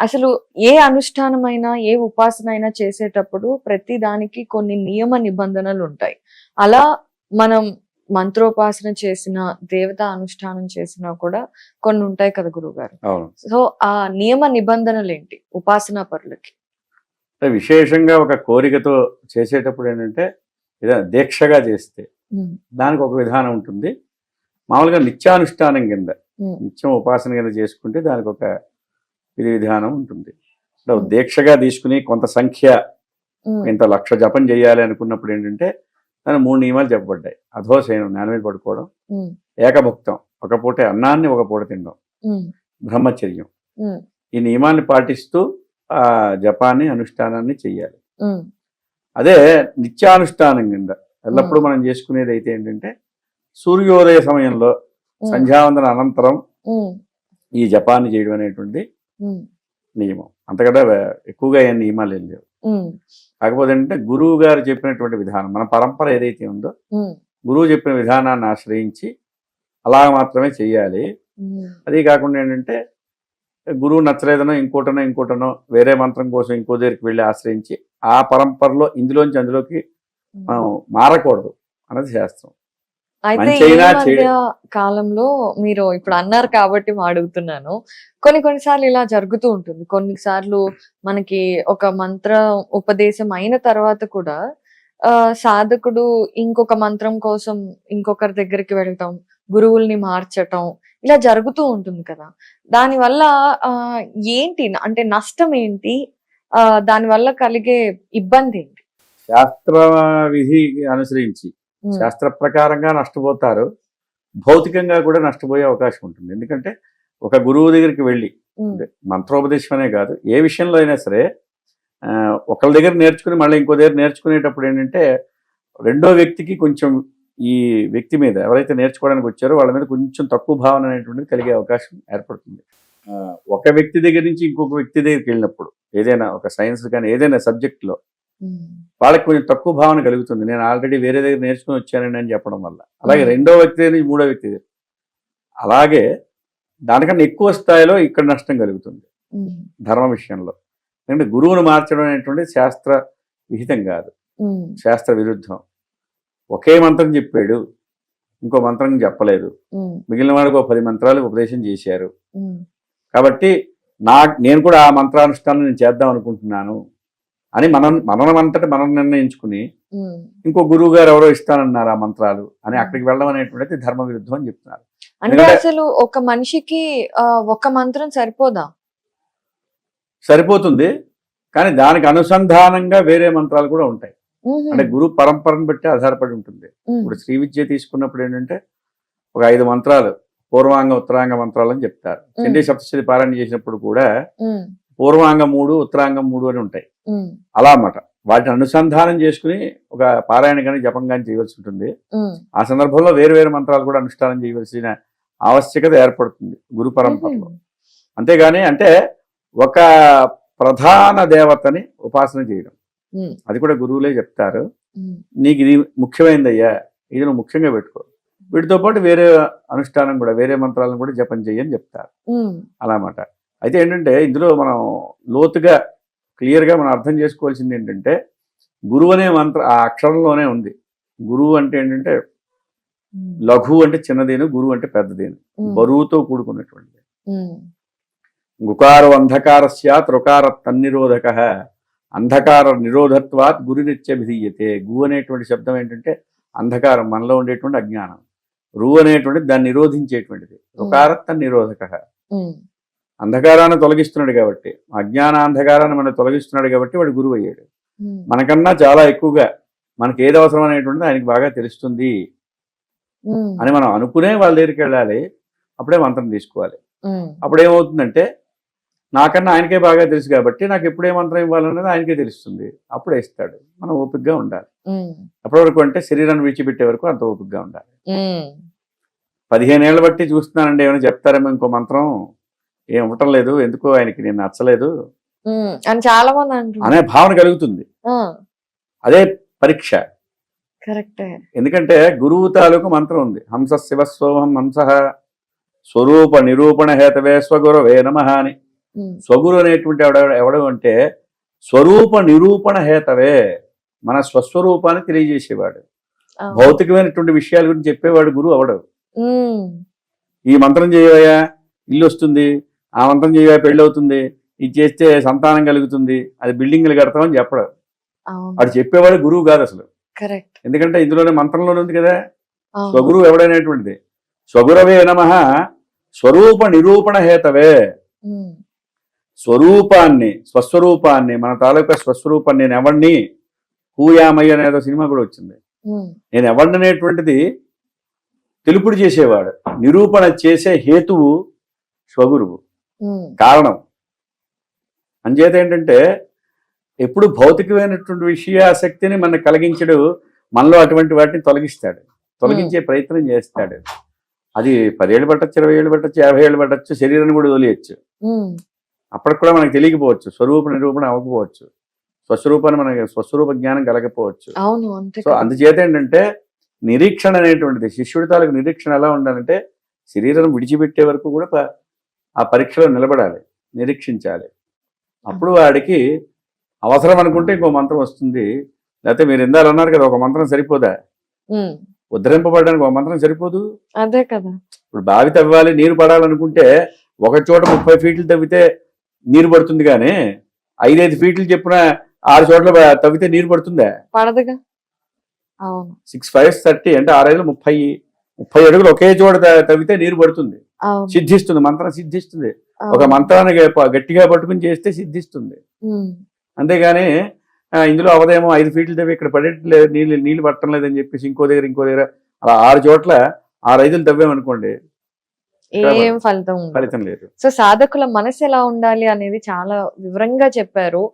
అసలు ఏ అనుష్ఠానమైనా ఏ ఉపాసన అయినా చేసేటప్పుడు ప్రతి దానికి కొన్ని నియమ నిబంధనలు ఉంటాయి. అలా మనం మంత్రోపాసన చేసిన దేవతా అనుష్ఠానం చేసినా కూడా కొన్ని ఉంటాయి కదా గురుగారు సో ఆ నియమ నిబంధనలు ఏంటి ఉపాసనా పరులకి? విశేషంగా ఒక కోరికతో చేసేటప్పుడు ఏంటంటే ఏదైనా దీక్షగా చేస్తే దానికి ఒక విధానం ఉంటుంది. మామూలుగా నిత్యానుష్ఠానం కింద నిత్యం ఉపాసన కింద చేసుకుంటే దానికి ఒక విధి విధానం ఉంటుంది. అంటే. దీక్షగా తీసుకుని కొంత సంఖ్య ఇంత లక్ష జపం చేయాలి అనుకున్నప్పుడు ఏంటంటే దాని మూడు నియమాలు చెప్పబడ్డాయి అధోశయనం నేల మీద పడుకోవడం ఏకభుక్తం ఒక పూట అన్నాన్ని ఒక పూట తినడం బ్రహ్మచర్యం. ఈ నియమాన్ని పాటిస్తూ ఆ జపాన్ని అనుష్ఠానాన్ని చెయ్యాలి. అదే నిత్యానుష్ఠానం కింద ఎల్లప్పుడూ మనం చేసుకునేది అయితే ఏంటంటే సూర్యోదయ సమయంలో సంధ్యావందన అనంతరం ఈ జపాన్ని చేయడం అనేటువంటి నియమం. అంతకంటే ఎక్కువగా ఏం నియమాలు ఏం లేవు. కాకపోతే ఏంటంటే గురువు గారు చెప్పినటువంటి విధానం మన పరంపర ఏదైతే ఉందో గురువు చెప్పిన విధానాన్ని ఆశ్రయించి అలా మాత్రమే చెయ్యాలి. అది కాకుండా ఏంటంటే గురువు నచ్చలేదనో ఇంకోటనో ఇంకోటనో వేరే మంత్రం కోసం ఇంకో దగ్గరికి వెళ్ళి ఆశ్రయించి ఆ పరంపరలో ఇందులోంచి అందులోకి మనం మారకూడదు అన్నది శాస్త్రం. అయితే ఈ మధ్య కాలంలో మీరు ఇప్పుడు అన్నారు కాబట్టి అడుగుతున్నాను. కొన్ని కొన్నిసార్లు ఇలా జరుగుతూ ఉంటుంది. కొన్నిసార్లు మనకి ఒక మంత్ర ఉపదేశం అయిన తర్వాత కూడా సాధకుడు ఇంకొక మంత్రం కోసం ఇంకొకరి దగ్గరికి వెళ్ళటం గురువుల్ని మార్చటం ఇలా జరుగుతూ ఉంటుంది కదా. దానివల్ల ఆ ఏంటి అంటే నష్టం ఏంటి? ఆ దానివల్ల కలిగే ఇబ్బంది ఏంటి? శాస్త్ర విధి అనుసరించి శాస్త్ర ప్రకారంగా నష్టపోతారు. భౌతికంగా కూడా నష్టపోయే అవకాశం ఉంటుంది. ఎందుకంటే ఒక గురువు దగ్గరికి వెళ్ళి మంత్రోపదేశం అనే కాదు ఏ విషయంలో అయినా సరే ఒకళ్ళ దగ్గర నేర్చుకుని మళ్ళీ ఇంకో దగ్గర నేర్చుకునేటప్పుడు ఏంటంటే రెండో వ్యక్తికి కొంచెం ఈ వ్యక్తి మీద ఎవరైతే నేర్చుకోవడానికి వచ్చారో వాళ్ళ మీద కొంచెం తక్కువ భావన అనేటువంటిది కలిగే అవకాశం ఏర్పడుతుంది. ఒక వ్యక్తి దగ్గర నుంచి ఇంకొక వ్యక్తి దగ్గరికి వెళ్ళినప్పుడు ఏదైనా ఒక సైన్స్ కానీ ఏదైనా సబ్జెక్ట్లో వాళ్ళకి కొంచెం తక్కువ భావన కలుగుతుంది. నేను ఆల్రెడీ వేరే దగ్గర నేర్చుకుని వచ్చానండి అని చెప్పడం వల్ల. అలాగే. రెండో వ్యక్తి మూడో వ్యక్తి దగ్గర అలాగే దానికన్నా ఎక్కువ స్థాయిలో ఇక్కడ నష్టం కలుగుతుంది. ధర్మ విషయంలో. ఎందుకంటే గురువును మార్చడం అనేటువంటిది శాస్త్ర విహితం కాదు. శాస్త్ర విరుద్ధం. ఒకే మంత్రం చెప్పాడు. ఇంకో మంత్రం చెప్పలేదు. మిగిలిన వాడికి ఒక పది మంత్రాలు ఉపదేశం చేశారు. కాబట్టి నా నేను కూడా ఆ మంత్రానుష్ఠానం నేను చేద్దాం అనుకుంటున్నాను. అని మనం మనమంతటి మనం నిర్ణయించుకుని. ఇంకో గురువు గారు ఎవరో ఇస్తానన్నారు ఆ మంత్రాలు అని అక్కడికి వెళ్ళడం అనేటువంటిది ధర్మ విరుద్ధం అని చెప్తున్నారు అంటే అసలు ఒక మనిషికి ఆ, ఒక్క మంత్రం సరిపోదా సరిపోతుంది కానీ దానికి అనుసంధానంగా వేరే మంత్రాలు కూడా ఉంటాయి. అంటే గురు పరంపరను బట్టి ఆధారపడి ఉంటుంది. ఇప్పుడు శ్రీ విద్య తీసుకున్నప్పుడు ఏంటంటే ఒక ఐదు మంత్రాలు పూర్వాంగ ఉత్తరాంగ మంత్రాలు అని చెప్తారు చండీ సప్తశతి పారాయణ చేసినప్పుడు కూడా. పూర్వాంగ మూడు ఉత్తరాంగం మూడు అని ఉంటాయి. అలా అన్నమాట వాటిని అనుసంధానం చేసుకుని ఒక పారాయణ కానీ జపం కానీ చేయవలసి ఉంటుంది. ఆ సందర్భంలో వేరు వేరు మంత్రాలు కూడా అనుష్ఠానం చేయవలసిన ఆవశ్యకత ఏర్పడుతుంది గురు పరంపరలో అంతేగాని అంటే ఒక ప్రధాన దేవతని ఉపాసన చేయడం. అది కూడా గురువులే చెప్తారు. నీకు ఇది ముఖ్యమైనదయ్యా ఇది నువ్వు ముఖ్యంగా పెట్టుకో వీటితో పాటు వేరే అనుష్ఠానం కూడా వేరే మంత్రాలను కూడా జపం చేయని చెప్తారు. అలా అన్నమాట అయితే ఏంటంటే ఇందులో మనం లోతుగా క్లియర్గా మనం అర్థం చేసుకోవాల్సింది ఏంటంటే గురువు అనే మంత్ర ఆ అక్షరంలోనే ఉంది. గురువు అంటే ఏంటంటే. లఘు అంటే చిన్నదేను గురువు అంటే పెద్దదేను. బరువుతో కూడుకున్నటువంటిది. గుకారు అంధకార స్యాత్ రుకార తన్నిరోధక అంధకార నిరోధత్వాత్ గురినిత్య విధీయతే గు అనేటువంటి శబ్దం ఏంటంటే అంధకారం మనలో ఉండేటువంటి అజ్ఞానం. రు అనేటువంటిది దాన్ని నిరోధించేటువంటిది. రుకార తన్నిరోధక. అంధకారాన్ని తొలగిస్తున్నాడు కాబట్టి అజ్ఞాన అంధకారాన్ని మనం తొలగిస్తున్నాడు కాబట్టి వాడు గురువు అయ్యాడు మ్మ్. మనకన్నా చాలా ఎక్కువగా మనకి ఏది అవసరం అనేటువంటిది ఆయనకి బాగా తెలుస్తుంది మ్మ్. అని మనం అనుకునే వాళ్ళ దగ్గరికి వెళ్ళాలి అప్పుడే మంత్రం తీసుకోవాలి మ్మ్. అప్పుడు ఏమవుతుందంటే నాకన్నా ఆయనకే బాగా తెలుసు కాబట్టి నాకు ఎప్పుడు ఏ మంత్రం ఇవ్వాలన్నది ఆయనకే తెలుస్తుంది అప్పుడే ఇస్తాడు మనం ఓపికగా ఉండాలి. అప్పటి వరకు అంటే శరీరాన్ని విడిచిపెట్టే వరకు అంత ఓపికగా ఉండాలి. పదిహేను ఏళ్ళ బట్టి చూస్తున్నానండి ఏమైనా చెప్తారేమో ఇంకో మంత్రం ఏం ఇవ్వటం లేదు ఎందుకో ఆయనకి నేను నచ్చలేదు. అని చాలా మంది అనే భావన కలుగుతుంది. అదే పరీక్ష. కరెక్టే. ఎందుకంటే గురువు తాలూకు మంత్రం ఉంది. హంస శివస్వోహం హంస స్వరూప నిరూపణ హేతవే స్వగురవే నమ అని. స్వగురు అనేటువంటి ఎవడ ఎవడు అంటే స్వరూప నిరూపణ హేతవే మన స్వస్వరూపాన్ని తెలియజేసేవాడు. భౌతికమైనటువంటి విషయాల గురించి చెప్పేవాడు గురువు అవడు ఉమ్, ఈ మంత్రం చేయవయ్యా? ఇల్లు వస్తుంది. ఆ మంత్రం చేయవా పెళ్ళి అవుతుంది ఇది చేస్తే సంతానం కలుగుతుంది. అది బిల్డింగ్లు కడతామని చెప్పడు. వాడు చెప్పేవాడు గురువు కాదు అసలు. ఎందుకంటే ఇందులోనే మంత్రంలోనే ఉంది కదా? స్వగురువు ఎవడైనటువంటిది? స్వగురవే నమ స్వరూప నిరూపణ హేతవే. స్వరూపాన్ని స్వస్వరూపాన్ని మన తాలూకా స్వస్వరూపాన్ని నేను ఎవడిని హూయామయ్య అనేదో సినిమా కూడా వచ్చింది. నేను ఎవడిననేటువంటిది తెలుపుడు చేసేవాడు. నిరూపణ చేసే హేతువు స్వగురువు. కారణం. అంచేత ఏంటంటే ఎప్పుడు భౌతికమైనటువంటి విషయాసక్తిని మన కలిగించడు మనలో అటువంటి వాటిని తొలగిస్తాడు. తొలగించే ప్రయత్నం చేస్తాడు. అది పదేళ్ళు పట్టచ్చు ఇరవై ఏళ్ళు పట్టచ్చు యాభై ఏళ్ళు పట్టచ్చు శరీరాన్ని కూడా వదిలేయచ్చు. అప్పటికి కూడా మనకు తెలియకపోవచ్చు స్వరూప నిరూపణ అవ్వకపోవచ్చు స్వస్వరూపాన్ని మనకి స్వస్వరూప జ్ఞానం కలగకపోవచ్చు. సో. అందుచేత ఏంటంటే నిరీక్షణ అనేటువంటిది శిష్యుడి తాలూకు నిరీక్షణ ఎలా ఉండాలంటే శరీరం విడిచిపెట్టే వరకు కూడా ఆ పరీక్షలో నిలబడాలి నిరీక్షించాలి. అప్పుడు వాడికి అవసరం అనుకుంటే ఇంకో మంత్రం వస్తుంది. లేకపోతే మీరు ఇందాలు అన్నారు కదా ఒక మంత్రం సరిపోదా? ఉద్ధరింపబడడానికి ఒక మంత్రం సరిపోదు? అదే కదా. ఇప్పుడు బావి తవ్వాలి నీరు పడాలనుకుంటే ఒక చోట ముప్పై ఫీట్లు తవ్వితే నీరు పడుతుంది కానీ ఐదైదు ఫీట్లు చెప్పిన ఆరు చోట్ల తవ్వితే నీరు పడుతుందా? పడదుగా. సిక్స్ ఫైవ్ థర్టీ అంటే ఆరైదు ముప్పై ముప్పై అడుగులు ఒకే చోట తవ్వితే నీరు పడుతుంది. సిద్ధిస్తుంది మంత్రం సిద్ధిస్తుంది. ఒక. మంత్రాన్ని గట్టిగా పట్టుకుని చేస్తే సిద్ధిస్తుంది. అంతేగాని ఇందులో అవదేమో ఐదు ఫీట్లు తవ్వి ఇక్కడ పడేట్లేదు నీళ్ళు నీళ్ళు పట్టడం లేదని చెప్పేసి ఇంకో దగ్గర ఇంకో దగ్గర అలా ఆరు చోట్ల ఆరు ఐదులు తవ్వామనుకోండి ఏం ఫలితం ఫలితం లేదు. సో సాధకుల మనసు ఎలా ఉండాలి అనేది చాలా వివరంగా చెప్పారు.